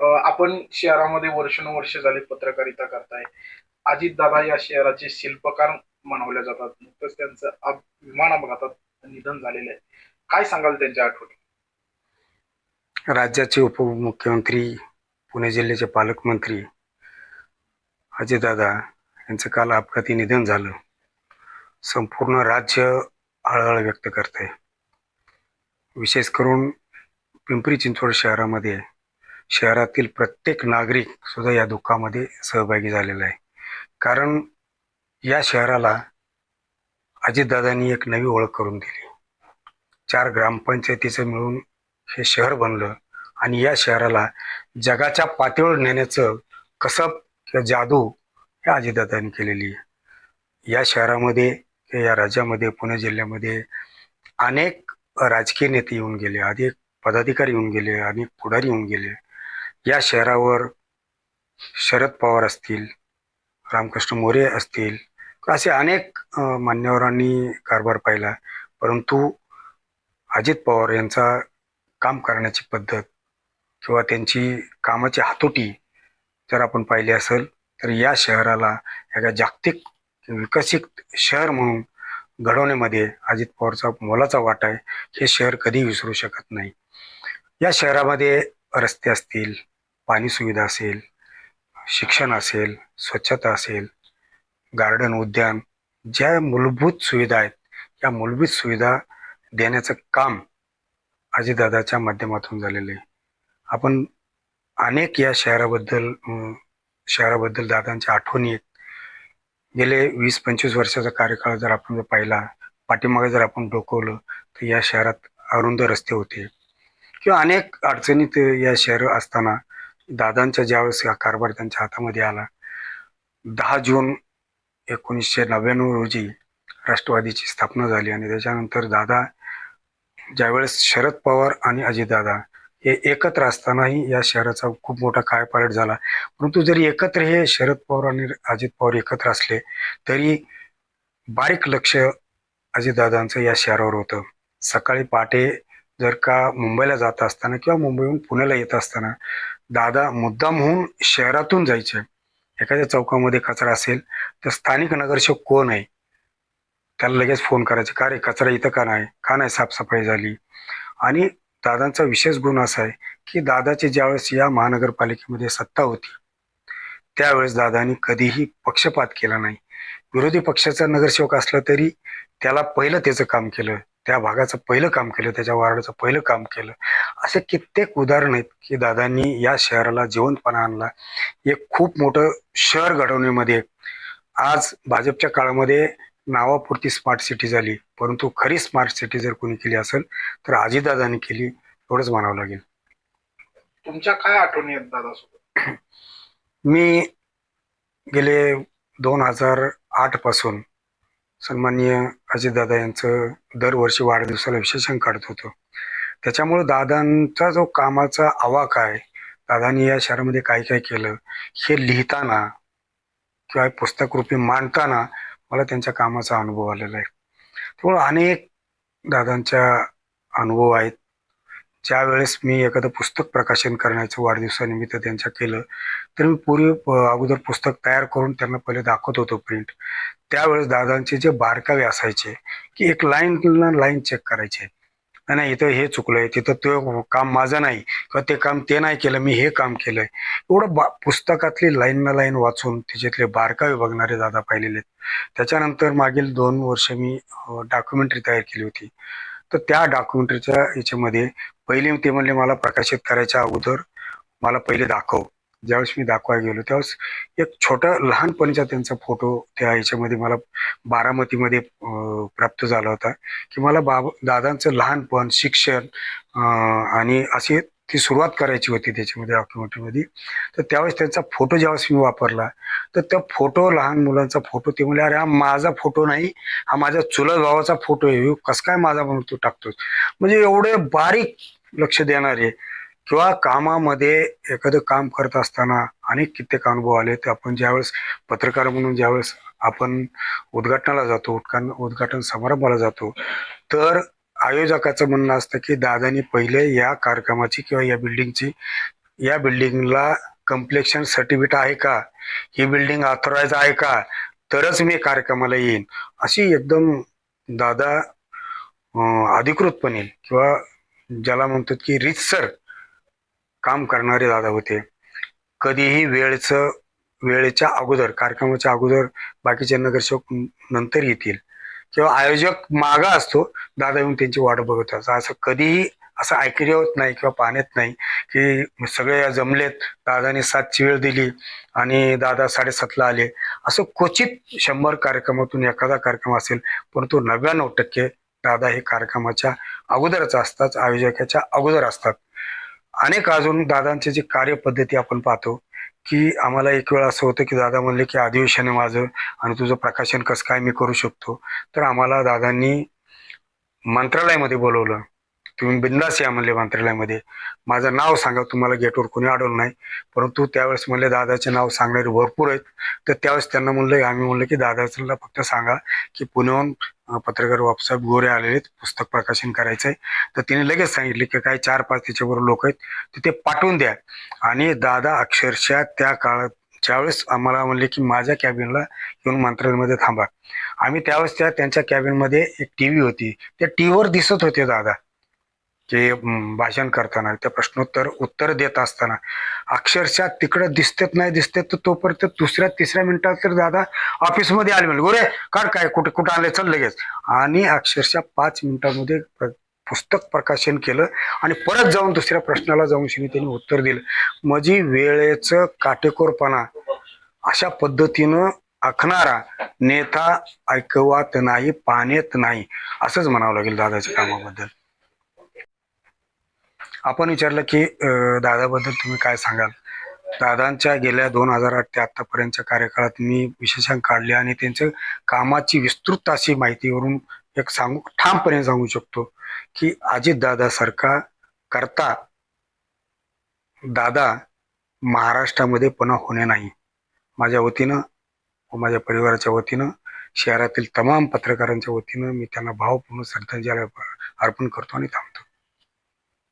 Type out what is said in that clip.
आपण शहरामध्ये वर्षानुवर्ष झाले पत्रकारिता करताय. अजित दादा या शहराचे शिल्पकार मनवल्या जातात. नुकतंच त्यांचं विमान अपघातात निधन झालेलं आहे. काय सांगाल त्यांच्या आठवणी? राज्याचे उपमुख्यमंत्री पुणे जिल्ह्याचे पालकमंत्री अजयदादा यांचं काल अपघाती निधन झालं. संपूर्ण राज्य हळहळ व्यक्त करत आहे विशेष करून पिंपरी चिंचवड शहरामध्ये शहरातील प्रत्येक नागरिक सुद्धा या दुःखामध्ये सहभागी झालेला आहे. कारण या शहराला अजितदादांनी एक नवी ओळख करून दिली. चार ग्रामपंचायतीचं मिळून हे शहर बनलं आणि या शहराला जगाच्या पातळीवर नेण्याचं कसब किंवा जादू हे अजितदादांनी केलेली आहे. या शहरामध्ये किंवा या राज्यामध्ये पुणे जिल्ह्यामध्ये अनेक राजकीय नेते येऊन गेले अनेक पदाधिकारी येऊन गेले अनेक पुढारी येऊन गेले. या शहरावर शरद पवार असतील रामकृष्ण मोरे असतील असे अनेक मान्यवरांनी कारभार पाहिला. परंतु अजित पवार यांचा काम करण्याची पद्धत किंवा त्यांची कामाची हातोटी जर आपण पाहिली असेल तर या शहराला एका जागतिक विकसित शहर म्हणून घडवण्यामध्ये अजित पवारचा मोलाचा वाटा आहे. हे शहर कधी विसरू शकत नाही. या शहरामध्ये रस्ते असतील पाणी सुविधा असेल शिक्षण असेल स्वच्छता असेल गार्डन उद्यान ज्या मूलभूत सुविधा आहेत या मूलभूत सुविधा देण्याचं काम अजितदादाच्या माध्यमातून झालेलं आहे. आपण अनेक या शहराबद्दल शहराबद्दल दादांच्या आठवणी आहेत. गेले वीस पंचवीस वर्षाचा कार्यकाळ जर आपण जर पाहिला पाठीमागे जर आपण डोकवलं तर या शहरात अरुंद रस्ते होते. किंवा अनेक अडचणीत या शहर असताना दादांच्या ज्यावेळेस हा कारभार त्यांच्या हातामध्ये आला दहा जून एकोणीसशे नव्याण्णव रोजी राष्ट्रवादीची स्थापना झाली आणि त्याच्यानंतर दादा ज्यावेळेस शरद पवार आणि अजितदादा हे एकत्र असतानाही या शहराचा खूप मोठा कायपालट झाला. परंतु जरी एकत्र हे शरद पवार आणि अजित पवार एकत्र असले तरी बारीक लक्ष अजितदादांचं या शहरावर होतं. सकाळी पहाटे जर का मुंबईला जात असताना किंवा मुंबईहून पुण्याला येत असताना दादा मुद्दाम होऊन शहरातून जायचे. एखाद्या चौकामध्ये कचरा असेल तर स्थानिक नगरसेवक कोण आहे? त्याला लगेच फोन करायचे का रे कचरा इथं का नाही? का नाही साफसफाई झाली? आणि दादांचा विशेष गुण असा आहे की दादाची ज्यावेळेस या महानगरपालिकेमध्ये सत्ता होती त्यावेळेस दादांनी कधीही पक्षपात केला नाही. विरोधी पक्षाचा नगरसेवक असला तरी त्याला पहिलं त्याचं काम केलं. त्या भागाचं पहिलं काम केलं त्याच्या वार्डाचं पहिलं काम केलं. असे कित्येक उदाहरण आहेत की दादांनी या शहराला जिवंतपणा आणला. एक खूप मोठं शहर घडवण्यामध्ये आज भाजपच्या काळामध्ये नावापुरती स्मार्ट सिटी झाली. परंतु खरी स्मार्ट सिटी जर कोणी केली असेल तर अजितदादांनी केली एवढंच म्हणावं लागेल. तुमच्या काय आठवणी आहेत दादासोबत? मी गेले दोन हजार आठपासून सन्माननीय अजितदादा यांचं दरवर्षी वाढदिवसाला विशेषण काढत होतो. त्याच्यामुळं दादांचा जो कामाचा आवाक आहे दादांनी या शहरामध्ये काय काय केलं हे लिहिताना किंवा पुस्तकरूपी मांडताना मला त्यांच्या कामाचा अनुभव आलेला आहे. त्यामुळं अनेक दादांच्या अनुभव आहेत. ज्यावेळेस मी एखादं पुस्तक प्रकाशन करण्याचं वाढदिवसानिमित्त त्यांच्या केलं तर मी पूर्वी अगोदर पुस्तक तयार करून त्यांना पहिले दाखवत होतो प्रिंट त्यावेळेस दादांचे जे बारकावे असायचे की एक लाईन लाईन चेक करायचे. नाही नाही इथं हे चुकलंय तिथं ते काम माझं नाही किंवा ते काम ते नाही केलं मी हे काम केलंय. एवढं बा पुस्तकातली लाईन ना लाईन वाचून त्याच्यातले बारकावे बघणारे दादा पाहिलेले आहेत. त्याच्यानंतर मागील दोन वर्ष मी डॉक्युमेंटरी तयार केली होती. तर त्या डॉक्युमेंटरीच्या याच्यामध्ये पहिले ते म्हणले मला प्रकाशित करायच्या अगोदर मला पहिले दाखव. ज्यावेळेस मी दाखवायला गेलो त्यावेळेस एक छोटा लहानपणीचा त्यांचा फोटो त्या याच्यामध्ये मला बारामतीमध्ये प्राप्त झाला होता की मला बाब दादांचं लहानपण शिक्षण आणि असे ती सुरुवात करायची होती त्याच्यामध्ये डॉक्युमेंटरीमध्ये तर त्यावेळेस त्यांचा फोटो ज्यावेळेस मी वापरला तर त्या फोटो लहान मुलांचा फोटो ते म्हणले अरे हा माझा फोटो नाही हा माझ्या चुलत भावाचा फोटो आहे ह्यो कसं काय माझा म्हणून तू टाकतोस? म्हणजे एवढे बारीक लक्ष देणारे किंवा कामामध्ये एखादं काम करत असताना अनेक कित्येक अनुभव आले. ते आपण ज्यावेळेस पत्रकार म्हणून ज्यावेळेस आपण उद्घाटनाला जातो उद्घाटन उद्घाटन समारंभाला जातो तर आयोजकाचं म्हणणं असतं की दादानी पहिले या कार्यक्रमाची किंवा या बिल्डिंगची या बिल्डिंगला कम्प्लेक्शन सर्टिफिकेट आहे का? ही बिल्डिंग ऑथोराईज आहे का? तरच मी कार्यक्रमाला येईन. अशी एकदम दादा अधिकृतपणे किंवा ज्याला म्हणतात की रितसर काम करणारे दादा होते. कधीही वेळचं वेळेच्या अगोदर कार्यक्रमाच्या अगोदर बाकीचे नगरसेवक नंतर येतील. किंवा आयोजक मागा असतो दादा येऊन त्यांची वाट बघत असतो असं कधीही असं ऐकले होत नाही किंवा पाहण्यात नाही की सगळे जमलेत दादाने सातची वेळ दिली आणि दादा साडेसातला आले. असं क्वचित शंभर कार्यक्रमातून एखादा कार्यक्रम असेल परंतु नव्याण्णव टक्के दादा हे कार्यक्रमाच्या अगोदरच असतात आयोजकाच्या अगोदर असतात. अनेक अजून दादांची जी कार्यपद्धती आपण पाहतो की आम्हाला एक वेळ असं होतं की दादा म्हणले की अधिवेशन आहे माझं आणि तुझं प्रकाशन कसं काय मी करू शकतो. तर आम्हाला दादांनी मंत्रालयामध्ये बोलवलं. तुम्ही बिंदास या म्हणले मंत्रालयामध्ये. माझं नाव सांगा तुम्हाला गेटवर कोणी अडवलं नाही. परंतु त्यावेळेस म्हणले दादाचे नाव सांगणारे भरपूर आहेत. तर त्यावेळेस त्यांना म्हणलं आम्ही म्हणलं की दादाला फक्त सांगा की पुण्याहून पत्रकार बापसाहेब गोरे आलेले आहेत पुस्तक प्रकाशन करायचं आहे तर तिने लगेच सांगितले की काही चार पाच त्याच्याबरोबर लोक आहेत तर ते पाठवून द्या. आणि दादा अक्षरशः त्या काळात ज्यावेळेस आम्हाला म्हणले की माझ्या कॅबिनला येऊन मंत्रालयामध्ये थांबा. आम्ही त्यावेळेस त्या त्यांच्या कॅबिनमध्ये एक टी व्ही होती. त्या टी व्हीवर दिसत होते दादा. जे भाषण करताना त्या प्रश्नोत्तर उत्तर देत असताना अक्षरशः तिकडं दिसतेत नाही दिसतेत तर तोपर्यंत दुसऱ्या तिसऱ्या मिनिटात तर दादा ऑफिसमध्ये आले म्हणजे गोरे काढ काय कुठे कुठं आले चल लगेच. आणि अक्षरशः पाच मिनिटामध्ये प्र- पुस्तक प्रकाशन केलं आणि परत जाऊन दुसऱ्या प्रश्नाला जाऊन शिनी त्यांनी उत्तर दिलं. म्हणजे वेळेचं काटेकोरपणा अशा पद्धतीनं आखणारा नेता ऐकवात नाही पाण्यात नाही असंच म्हणावं लागेल दादाच्या कामाबद्दल. आपण विचारलं की अं, दादाबद्दल तुम्ही काय सांगाल? दादांच्या गेल्या दोन हजार आठ ते आतापर्यंतच्या कार्यकाळात मी विशेषांक काढले आणि त्यांच्या कामाची विस्तृत अशी माहितीवरून एक सांगू ठामपणे सांगू शकतो की अजितदादासारखा करता दादा महाराष्ट्रामध्ये पुन्हा होणे नाही. माझ्या वतीनं व माझ्या परिवाराच्या वतीनं शहरातील तमाम पत्रकारांच्या वतीनं मी त्यांना भावपूर्ण श्रद्धांजली अर्पण करतो आणि थांबतो.